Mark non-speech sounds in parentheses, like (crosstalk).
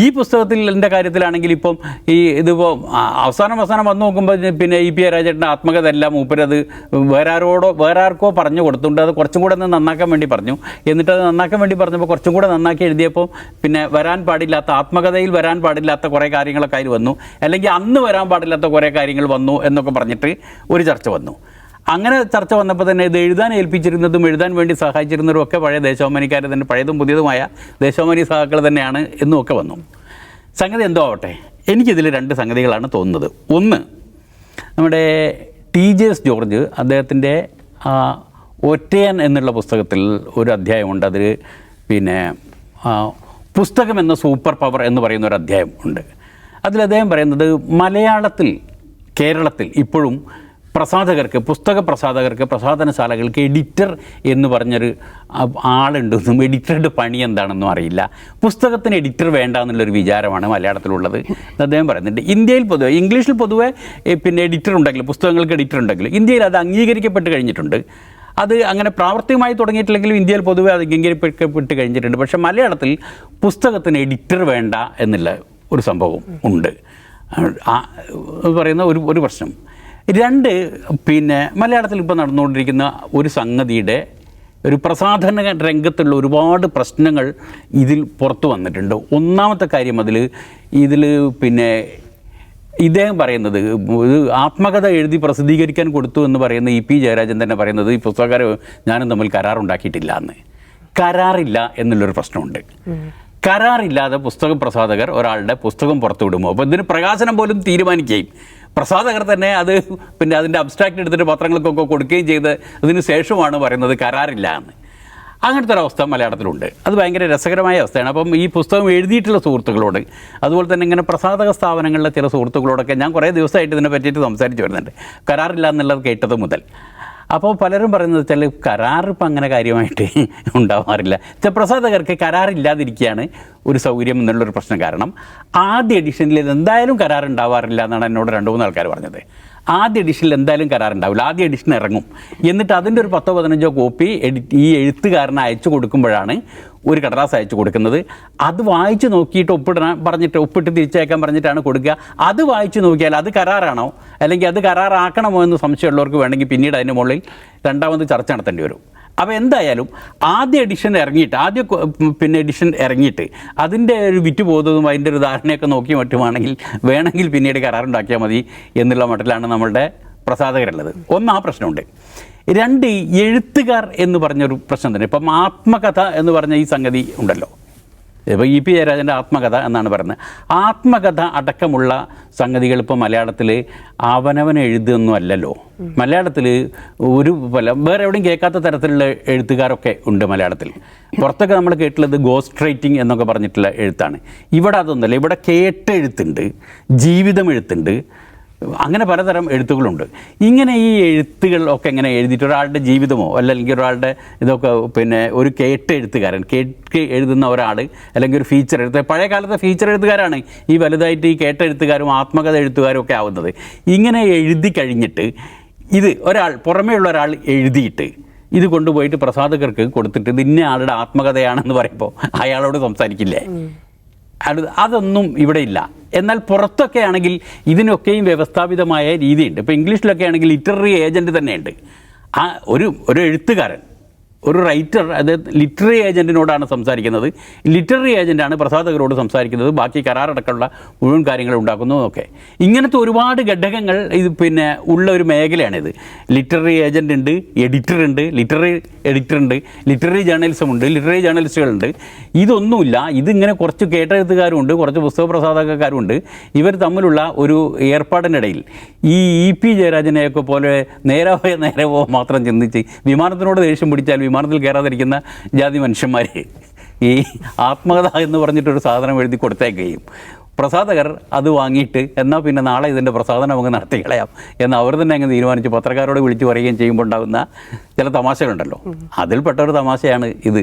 ഈ പുസ്തകത്തിന്റെ കാര്യത്തിലാണെങ്കിൽ ഇപ്പം ഈ ഇതിപ്പോൾ അവസാനം അവസാനം വന്നു നോക്കുമ്പോൾ പിന്നെ ഇ പി രാജേട്ടന്റെ ആത്മകഥ എല്ലാം മൂപ്പരത് വേറെ ആരോടോ വേറെ ആർക്കോ പറഞ്ഞു കൊടുത്തുണ്ട്. അത് കുറച്ചും കൂടെ ഒന്ന് നന്നാക്കാൻ വേണ്ടി പറഞ്ഞു. എന്നിട്ട് അത് നന്നാക്കാൻ വേണ്ടി പറഞ്ഞപ്പോൾ കുറച്ചും കൂടെ നന്നാക്കി എഴുതിയപ്പോൾ പിന്നെ വരാൻ പാടില്ലാത്ത ആത്മകഥയിൽ വരാൻ പാടില്ലാത്ത കുറേ കാര്യങ്ങളൊക്കെ അതിൽ വന്നു. അല്ലെങ്കിൽ അന്ന് വരാൻ പാടില്ലാത്ത കുറേ കാര്യങ്ങൾ വന്നു എന്നൊക്കെ പറഞ്ഞിട്ട് ഒരു ചർച്ച വന്നു. അങ്ങനെ ചർച്ച വന്നപ്പോൾ തന്നെ ഇത് എഴുതാൻ ഏൽപ്പിച്ചിരുന്നതും എഴുതാൻ വേണ്ടി സഹായിച്ചിരുന്നതും ഒക്കെ പഴയ ദേശാഭിമാനിക്കാർ തന്നെ പഴയതും പുതിയതുമായ ദേശാഭിമാനി സഹാക്കൾ തന്നെയാണ് എന്നും ഒക്കെ വന്നു. സംഗതി എന്തോ ആവട്ടെ? എനിക്കിതിൽ രണ്ട് സംഗതികളാണ് തോന്നുന്നത്. ഒന്ന് നമ്മുടെ ടി ജെ എസ് ജോർജ് അദ്ദേഹത്തിന്റെ ഒറ്റയൻ എന്നുള്ള പുസ്തകത്തിൽ ഒരു അധ്യായമുണ്ട്. അതിൽ പിന്നെ പുസ്തകം എന്ന സൂപ്പർ പവർ എന്ന് പറയുന്ന ഒരു അധ്യായം ഉണ്ട്. അതിൽ അദ്ദേഹം പറയുന്നത് മലയാളത്തിൽ കേരളത്തിൽ ഇപ്പോഴും പ്രസാധകർക്ക് പുസ്തക പ്രസാധകർക്ക് പ്രസാധനശാലകൾക്ക് എഡിറ്റർ എന്ന് പറഞ്ഞൊരു ആളുണ്ടെന്നും എഡിറ്ററുടെ പണി എന്താണെന്നും അറിയില്ല. പുസ്തകത്തിന് എഡിറ്റർ വേണ്ട എന്നുള്ളൊരു വിചാരമാണ് മലയാളത്തിലുള്ളത്. അദ്ദേഹം പറയുന്നുണ്ട് ഇന്ത്യയിൽ പൊതുവെ ഇംഗ്ലീഷിൽ പൊതുവെ പിന്നെ എഡിറ്റർ ഉണ്ടെങ്കിലും പുസ്തകങ്ങൾക്ക് എഡിറ്റർ ഉണ്ടെങ്കിലും ഇന്ത്യയിൽ അത് അംഗീകരിക്കപ്പെട്ട് കഴിഞ്ഞിട്ടുണ്ട്. അത് അങ്ങനെ പ്രാവർത്തികമായി തുടങ്ങിയിട്ടില്ലെങ്കിലും ഇന്ത്യയിൽ പൊതുവെ അത് അംഗീകരിക്കപ്പെട്ട് കഴിഞ്ഞിട്ടുണ്ട്. പക്ഷേ മലയാളത്തിൽ പുസ്തകത്തിന് എഡിറ്റർ വേണ്ട എന്നുള്ള ഒരു സംഭവം ഉണ്ട്. പറയുന്ന ഒരു ഒരു പ്രശ്നം. രണ്ട് പിന്നെ മലയാളത്തിൽ ഇപ്പോൾ നടന്നുകൊണ്ടിരിക്കുന്ന ഒരു സംഗതിയുടെ ഒരു പ്രസാധന രംഗത്തുള്ള ഒരുപാട് പ്രശ്നങ്ങൾ ഇതിൽ പുറത്തു വന്നിട്ടുണ്ട്. ഒന്നാമത്തെ കാര്യം അതിൽ ഇതിൽ പിന്നെ ഇദ്ദേഹം പറയുന്നത് ഇത് ആത്മകഥ എഴുതി പ്രസിദ്ധീകരിക്കാൻ കൊടുത്തു എന്ന് പറയുന്ന ഇ പി ജയരാജൻ തന്നെ പറയുന്നത് ഈ പുസ്തകക്കാർ ഞാനും തമ്മിൽ കരാറുണ്ടാക്കിയിട്ടില്ല എന്ന്. കരാറില്ല എന്നുള്ളൊരു പ്രശ്നമുണ്ട്. കരാറില്ലാതെ പുസ്തക പ്രസാധകർ ഒരാളുടെ പുസ്തകം പുറത്തുവിടുമോ? അപ്പോൾ ഇതിന് പ്രകാശനം പോലും തീരുമാനിക്കുകയും പ്രസാധകർ തന്നെ അത് പിന്നെ അതിന്റെ അബ്സ്ട്രാക്റ്റ് എടുത്തിട്ട് പത്രങ്ങൾക്കൊക്കെ കൊടുക്കുകയും ചെയ്ത് അതിന് ശേഷമാണ് പറയുന്നത് കരാറില്ല എന്ന്. അങ്ങനത്തെ ഒരു അവസ്ഥ മലയാളത്തിലുണ്ട്. അത് ഭയങ്കര രസകരമായ അവസ്ഥയാണ്. അപ്പം ഈ പുസ്തകം എഴുതിയിട്ടുള്ള സുഹൃത്തുക്കളോട് അതുപോലെ തന്നെ ഇങ്ങനെ പ്രസാധക സ്ഥാപനങ്ങളിലെ ചില സുഹൃത്തുക്കളോടൊക്കെ ഞാൻ കുറേ ദിവസമായിട്ട് ഇതിനെ പറ്റിയിട്ട് സംസാരിച്ച് വരുന്നുണ്ട്. കരാറില്ല എന്നുള്ളത് കേട്ടത് മുതൽ. അപ്പോൾ പലരും പറയുന്നത് വെച്ചാൽ കരാർ ഇപ്പം അങ്ങനെ കാര്യമായിട്ട് (laughs) ഉണ്ടാവാറില്ല. ചില പ്രസാധകർക്ക് കരാറില്ലാതിരിക്കുകയാണ് ഒരു സൗകര്യം എന്നുള്ളൊരു പ്രശ്നം കാരണം ആദ്യ എഡിഷനിൽ എന്തായാലും കരാർ ഉണ്ടാവാറില്ല എന്നാണ് എന്നോട് രണ്ട് മൂന്ന് ആൾക്കാർ പറഞ്ഞത്. ആദ്യ എഡിഷനിൽ എന്തായാലും കരാറുണ്ടാവില്ല. ആദ്യ എഡിഷൻ ഇറങ്ങും. എന്നിട്ട് അതിന്റെ ഒരു പത്തോ പതിനഞ്ചോ കോപ്പി എഡിറ്റ് ഈ എഴുത്തുകാരന് അയച്ചു കൊടുക്കുമ്പോഴാണ് ഒരു കടലാസ് അയച്ചു കൊടുക്കുന്നത്. അത് വായിച്ചു നോക്കിയിട്ട് ഒപ്പിടാൻ പറഞ്ഞിട്ട് ഒപ്പിട്ട് തിരിച്ചയക്കാൻ പറഞ്ഞിട്ടാണ് കൊടുക്കുക. അത് വായിച്ചു നോക്കിയാൽ അത് കരാറാണോ? അല്ലെങ്കിൽ അത് കരാറാക്കണമോ എന്ന് സംശയമുള്ളവർക്ക് വേണമെങ്കിൽ പിന്നീട് അതിന്റെ മുകളിൽ രണ്ടാമത് ചർച്ച നടത്തേണ്ടി വരും. അപ്പോൾ എന്തായാലും ആദ്യ എഡിഷൻ ഇറങ്ങിയിട്ട് ആദ്യ പിന്നെ എഡിഷൻ ഇറങ്ങിയിട്ട് അതിന്റെ ഒരു വിറ്റ് പോകുന്നതും അതിന്റെ ഒരു ധാരണയൊക്കെ നോക്കി മറ്റുമാണെങ്കിൽ വേണമെങ്കിൽ പിന്നീട് കരാറുണ്ടാക്കിയാൽ മതി എന്നുള്ള മട്ടിലാണ് നമ്മളുടെ പ്രസാധകരുള്ളത്. ഒന്ന് ആ പ്രശ്നമുണ്ട്. രണ്ട് എഴുത്തുകാർ എന്ന് പറഞ്ഞൊരു പ്രശ്നം തന്നെ. ഇപ്പം ആത്മകഥ എന്ന് പറഞ്ഞ ഈ സംഗതി ഉണ്ടല്ലോ. ഇപ്പോൾ ഇ പി ജയരാജന്റെ ആത്മകഥ എന്നാണ് പറയുന്നത്. ആത്മകഥ അടക്കമുള്ള സംഗതികൾ ഇപ്പോൾ മലയാളത്തിൽ അവനവൻ എഴുതുന്നു അല്ലല്ലോ. മലയാളത്തിൽ ഒരു പല വേറെ എവിടെയും കേൾക്കാത്ത തരത്തിലുള്ള എഴുത്തുകാരൊക്കെ ഉണ്ട് മലയാളത്തിൽ. പുറത്തൊക്കെ നമ്മൾ കേട്ടിട്ടുള്ളത് ഗോസ്റ്റ് റൈറ്റിംഗ് എന്നൊക്കെ പറഞ്ഞിട്ടുള്ള എഴുത്താണ്. ഇവിടെ അതൊന്നുമല്ല. ഇവിടെ കേട്ടെഴുത്തുണ്ട് ജീവിതം എഴുത്തുണ്ട്. അങ്ങനെ പലതരം എഴുത്തുകളുണ്ട്. ഇങ്ങനെ ഈ എഴുത്തുകൾ ഒക്കെ എങ്ങനെ എഴുതിയിട്ട് ഒരാളുടെ ജീവിതമോ അല്ലെങ്കിൽ ഒരാളുടെ ഇതൊക്കെ പിന്നെ ഒരു കേട്ട് എഴുത്തുകാരൻ കേട്ട് എഴുതുന്ന ഒരാൾ അല്ലെങ്കിൽ ഒരു ഫീച്ചർ എഴുത്ത് പഴയ കാലത്തെ ഫീച്ചർ എഴുത്തുകാരാണ് ഈ വലുതായിട്ട് ഈ കേട്ട് എഴുത്തുകാരും ആത്മകഥ എഴുത്തുകാരും ഒക്കെ ആവുന്നത്. ഇങ്ങനെ എഴുതി കഴിഞ്ഞിട്ട് ഇത് ഒരാൾ പുറമേ ഉള്ള ഒരാൾ എഴുതിയിട്ട് ഇത് കൊണ്ടുപോയിട്ട് പ്രസാധകർക്ക് കൊടുത്തിട്ട് ഇത് ഇന്ന ആളുടെ ആത്മകഥയാണെന്ന് പറയുമ്പോൾ അയാളോട് സംസാരിക്കില്ലേ? അതൊന്നും ഇവിടെ ഇല്ല. എന്നാൽ പുറത്തൊക്കെ ആണെങ്കിൽ ഇതിനൊക്കെയും വ്യവസ്ഥാപിതമായ രീതിയുണ്ട്. ഇപ്പോൾ ഇംഗ്ലീഷിലൊക്കെ ആണെങ്കിൽ ലിറ്റററി ഏജന്റ് തന്നെയുണ്ട്. ആ ഒരു ഒരു എഴുത്തുകാരൻ. ഒരു റൈറ്റർ അതായത് ലിറ്റററി ഏജന്റിനോടാണ് സംസാരിക്കുന്നത്. ലിറ്റററി ഏജന്റാണ് പ്രസാധകരോട് സംസാരിക്കുന്നത്. ബാക്കി കരാറടക്കമുള്ള മുഴുവൻ കാര്യങ്ങൾ ഉണ്ടാക്കുന്നതൊക്കെ ഇങ്ങനത്തെ ഒരുപാട് ഘടകങ്ങൾ ഇത് പിന്നെ ഉള്ള ഒരു മേഖലയാണിത്. ലിറ്റററി ഏജന്റ് ഉണ്ട് എഡിറ്റർ ഉണ്ട് ലിറ്റററി എഡിറ്റർ ഉണ്ട് ലിറ്റററി ജേർണലിസം ഉണ്ട് ലിറ്റററി ജേർണലിസ്റ്റുകളുണ്ട് ഇതൊന്നുമില്ല. ഇതിങ്ങനെ കുറച്ച് കേട്ടെഴുത്തുകാരുണ്ട് കുറച്ച് പുസ്തക പ്രസാധകക്കാരുണ്ട് ഇവർ തമ്മിലുള്ള ഒരു ഏർപ്പാടിനിടയിൽ ഈ ഇ പി ജയരാജനെയൊക്കെ പോലെ നേരാവോ നേരവോ മാത്രം ചിന്തിച്ച് വിമാനത്തിനോട് ദേഷ്യം പിടിച്ചാൽ വിമാനത്തിൽ കയറാതിരിക്കുന്ന ജാതി മനുഷ്യന്മാർ ഈ ആത്മകഥ എന്ന് പറഞ്ഞിട്ടൊരു സാധനം എഴുതി കൊടുത്തേക്കുകയും പ്രസാധകർ അത് വാങ്ങിയിട്ട് എന്നാൽ പിന്നെ നാളെ ഇതിന്റെ പ്രസാധനം അങ്ങ് നടത്തി കളയാം എന്ന് അവർ തന്നെ അങ്ങ് തീരുമാനിച്ച് പത്രക്കാരോട് വിളിച്ചു പറയുകയും ചെയ്യുമ്പോൾ ഉണ്ടാകുന്ന ചില തമാശകളുണ്ടല്ലോ. അതിൽപ്പെട്ട ഒരു തമാശയാണ് ഇത്.